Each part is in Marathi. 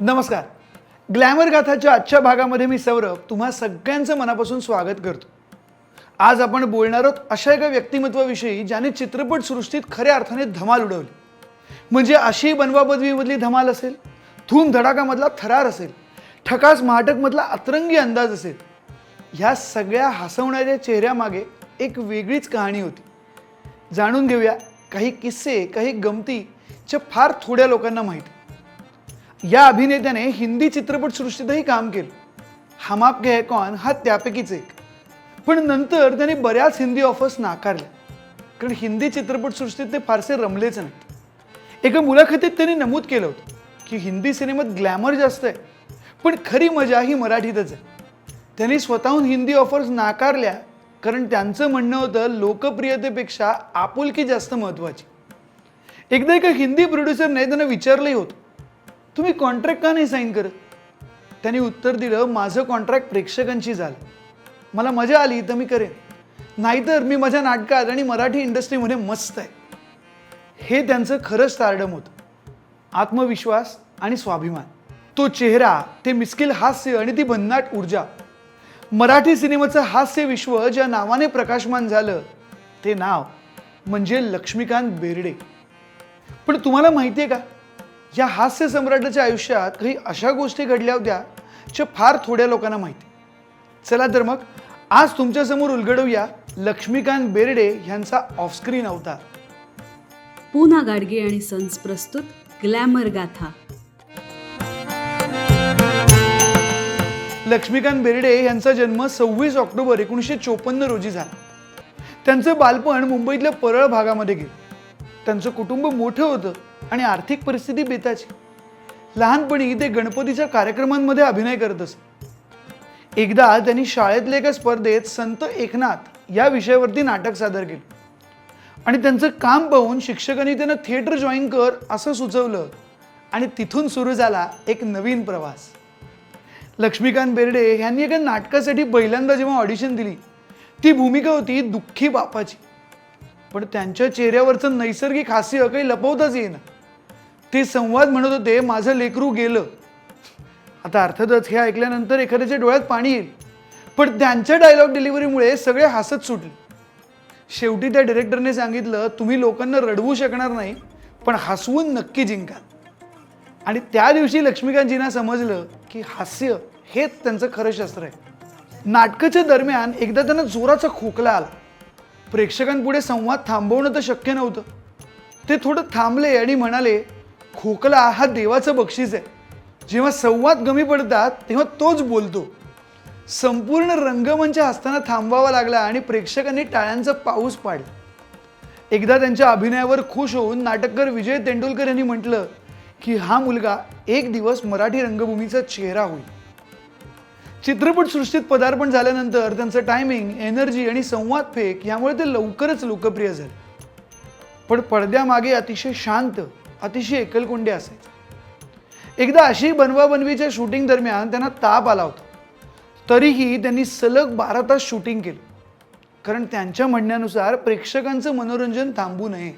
नमस्कार. ग्लॅमर गाथाच्या आजच्या भागामध्ये मी सौरभ तुम्हा सगळ्यांचं मनापासून स्वागत करतो. आज आपण बोलणार आहोत अशा एका व्यक्तिमत्वाविषयी ज्याने चित्रपटसृष्टीत खऱ्या अर्थाने धमाल उडवली. म्हणजे अशी बनवाबदवीमधली धमाल असेल धूम धडाकामधला थरार असेल ठकास महाटकमधला अतरंगी अंदाज असेल ह्या सगळ्या हसवणाऱ्या चेहऱ्यामागे एक वेगळीच कहाणी होती. जाणून घेऊया काही किस्से काही गमती ज्या फार थोड्या लोकांना माहिती. या अभिनेत्याने हिंदी चित्रपटसृष्टीतही काम केलं. हम आपके है कौन? हा त्यापैकीच एक. पण नंतर त्याने बऱ्याच हिंदी ऑफर्स नाकारल्या. कारण हिंदी चित्रपटसृष्टीत ते फारसे रमलेच नाहीत. एका मुलाखतीत त्यांनी नमूद केलं होतं की हिंदी सिनेमात ग्लॅमर जास्त आहे पण खरी मजा ही मराठीतच आहे. त्यांनी स्वतःहून हिंदी ऑफर्स नाकारल्या कारण त्यांचं म्हणणं होतं लोकप्रियतेपेक्षा आपुलकी जास्त महत्त्वाची एकदा एका हिंदी प्रोड्युसरने त्यांना विचारलंही होतं तुम्ही कॉन्ट्रॅक्ट का नाही साईन करत? त्यांनी उत्तर दिलं माझं कॉन्ट्रॅक्ट प्रेक्षकांशी झालं. मला मजा आली तर मी करेन. नाहीतर मी माझ्या नाटकात आणि मराठी इंडस्ट्रीमध्ये मस्त आहे. हे त्यांचं खरंच स्टारडम होतं. आत्मविश्वास आणि स्वाभिमान. तो चेहरा ते मिस्किल हास्य आणि ती भन्नाट ऊर्जा. मराठी सिनेमाचं हास्य विश्व ज्या नावाने प्रकाशमान झालं ते नाव म्हणजे लक्ष्मीकांत बेर्डे. पण तुम्हाला माहिती आहे का? या हास्य सम्राटाच्या आयुष्यात काही अशा गोष्टी घडल्या होत्या ज्या फार थोड्या लोकांना माहिती. चला तर मग आज तुमच्यासमोर उलगडूया लक्ष्मीकांत बेर्डे यांचा ऑफस्क्रीन अवतार. पूना गाडगे आणि सन्स प्रस्तुत ग्लॅमर गाथा. लक्ष्मीकांत बेर्डे यांचा जन्म सव्वीस ऑक्टोबर एकोणीसशे चोपन्न रोजी झाला. त्यांचं बालपण मुंबईतल्या परळ भागामध्ये गेलं. त्यांचं कुटुंब मोठं होतं. आणि आर्थिक परिस्थिती बेताची. लहानपणी ते गणपतीच्या कार्यक्रमांमध्ये अभिनय करत असत एकदा त्यांनी शाळेतल्या एका स्पर्धेत संत एकनाथ या विषयावरती नाटक सादर केलं. आणि त्यांचं काम पाहून शिक्षकांनी त्यांना थिएटर जॉईन कर असं सुचवलं आणि तिथून सुरू झाला एक नवीन प्रवास. लक्ष्मीकांत बेर्डे यांनी एका नाटकासाठी पहिल्यांदा जेव्हा ऑडिशन दिली ती भूमिका होती दुःखी बापाची. पण त्यांच्या चेहऱ्यावरचं नैसर्गिक हास्य काही लपवताच येईना. ते संवाद म्हणत होते माझं लेकरू गेलं. आता अर्थातच हे ऐकल्यानंतर एखाद्याच्या डोळ्यात पाणी येईल. पण त्यांच्या डायलॉग डिलिव्हरीमुळे सगळे हसत सुटले. शेवटी त्या डिरेक्टरने सांगितलं तुम्ही लोकांना रडवू शकणार नाही पण हसवून नक्की जिंकाल आणि त्या दिवशी लक्ष्मीकांतजींना समजलं की हास्य हेच त्यांचं खरं शस्त्र आहे. नाटकाच्या दरम्यान एकदा त्यांना जोराचा खोकला आला. प्रेक्षकांपुढे संवाद थांबवणं तर शक्य नव्हतं. ते थोडं थांबले आणि म्हणाले खोकला हा देवाचं बक्षीस आहे. जेव्हा संवाद कमी पडतात तेव्हा तोच बोलतो. संपूर्ण रंगमंच असताना थांबवावा लागला आणि प्रेक्षकांनी टाळ्यांचा पाऊस पाडला. एकदा त्यांच्या अभिनयावर खुश होऊन नाटककार विजय तेंडुलकर यांनी म्हटलं की हा मुलगा एक दिवस मराठी रंगभूमीचा चेहरा होईल. चित्रपटसृष्टीत पदार्पण झाल्यानंतर त्यांचं टायमिंग एनर्जी आणि संवाद फेक यामुळे ते लवकरच लोकप्रिय झाले. पण पडद्यामागे अतिशय शांत अतिशय एकलकोंडे असायचे. एकदा अशी बनवाबनवीच्या शूटिंग दरम्यान त्यांना ताप आला होता. तरीही त्यांनी सलग बारा तास शूटिंग केलं. कारण त्यांच्या म्हणण्यानुसार प्रेक्षकांचं मनोरंजन थांबू नये.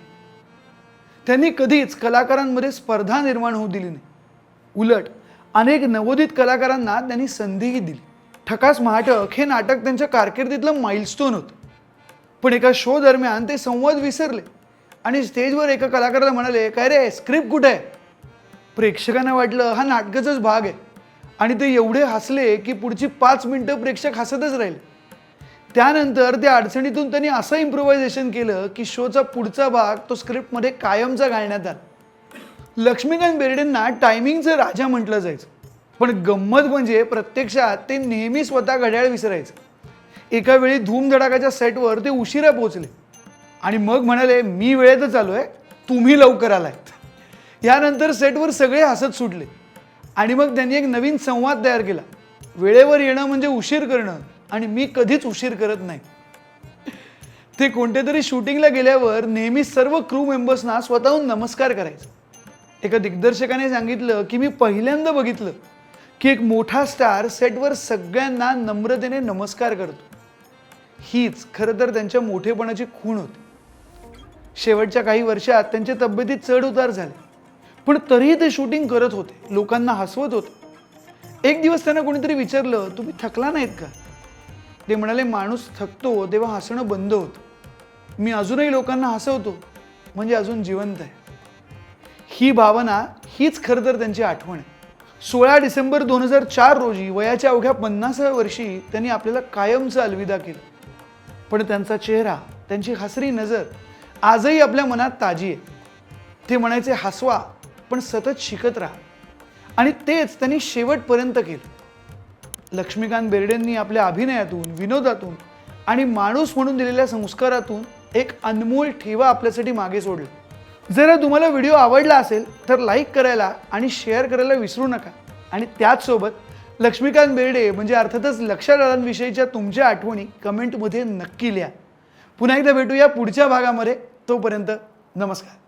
त्यांनी कधीच कलाकारांमध्ये स्पर्धा निर्माण होऊ दिली नाही. उलट अनेक नवोदित कलाकारांना त्यांनी संधीही दिली. ठकास महाटक हे नाटक त्यांच्या कारकिर्दीतलं माइलस्टोन होतं. पण एका शो दरम्यान ते संवाद विसरले. आणि स्टेजवर एका कलाकाराला म्हणाले काय रे स्क्रिप्ट कुठे आहे? प्रेक्षकांना वाटलं हा नाटकाचाच भाग आहे. आणि ते एवढे हसले की पुढची पाच मिनटं प्रेक्षक हसतच राहील. त्यानंतर त्या अडचणीतून त्यांनी असं इम्प्रोव्हायझेशन केलं की शोचा पुढचा भाग तो स्क्रिप्टमध्ये कायमचा घालण्यात आला. लक्ष्मीकांत बेर्डेंना टायमिंगचं राजा म्हटलं जायचं. पण गंमत म्हणजे प्रत्यक्षात ते नेहमी स्वतः घड्याळ विसरायचं. एका वेळी धूमधडाकाच्या सेटवर ते उशिरा पोहोचले. आणि मग म्हणाले मी वेळेतच आलो आहे तुम्ही लवकर आलायत. यानंतर सेटवर सगळे हसत सुटले. आणि मग त्यांनी एक नवीन संवाद तयार केला. वेळेवर येणं म्हणजे उशीर करणं आणि मी कधीच उशीर करत नाही. ते कोणत्यातरी शूटिंगला गेल्यावर नेहमी सर्व क्रू मेंबर्सना स्वतःहून नमस्कार करायचं. एका दिग्दर्शकाने सांगितलं की मी पहिल्यांदा बघितलं की एक मोठा स्टार सेटवर सगळ्यांना नम्रतेने नमस्कार करतो. हीच खरं तर त्यांच्या मोठेपणाची खूण होती. शेवटच्या काही वर्षात त्यांच्या तब्येतीत चढ उतार झाले. पण तरीही ते शूटिंग करत होते. लोकांना हसवत होते. एक दिवस त्यांना कोणीतरी विचारलं तुम्ही थकला नाहीत का? ते म्हणाले माणूस थकतो तेव्हा हसणं बंद होतं. मी अजूनही लोकांना हसवतो म्हणजे अजून जिवंत आहे. ही भावना हीच खरं तर त्यांची आठवण आहे. सोळा डिसेंबर दोन हजार चार रोजी वयाच्या अवघ्या पन्नासाव्या वर्षी त्यांनी आपल्याला कायमचं अलविदा केलं. पण त्यांचा चेहरा त्यांची हसरी नजर आजही आपल्या मनात ताजी आहे. ते म्हणायचे हसवा पण सतत शिकत राहा. आणि तेच त्यांनी शेवटपर्यंत केलं. लक्ष्मीकांत बेर्डेंनी आपल्या अभिनयातून विनोदातून आणि माणूस म्हणून दिलेल्या संस्कारातून एक अनमोल ठेवा आपल्यासाठी मागे सोडलं. जर तुम्हाला व्हिडिओ आवडला असेल तर लाईक करायला आणि शेअर करायला विसरू नका. आणि त्याचसोबत लक्ष्मीकांत बेर्डे म्हणजे अर्थातच लक्षदादांविषयीच्या तुमच्या आठवणी कमेंटमध्ये नक्की लिहा. पुन्हा एकदा भेटूया पुढच्या भागामध्ये. तोपर्यंत नमस्कार.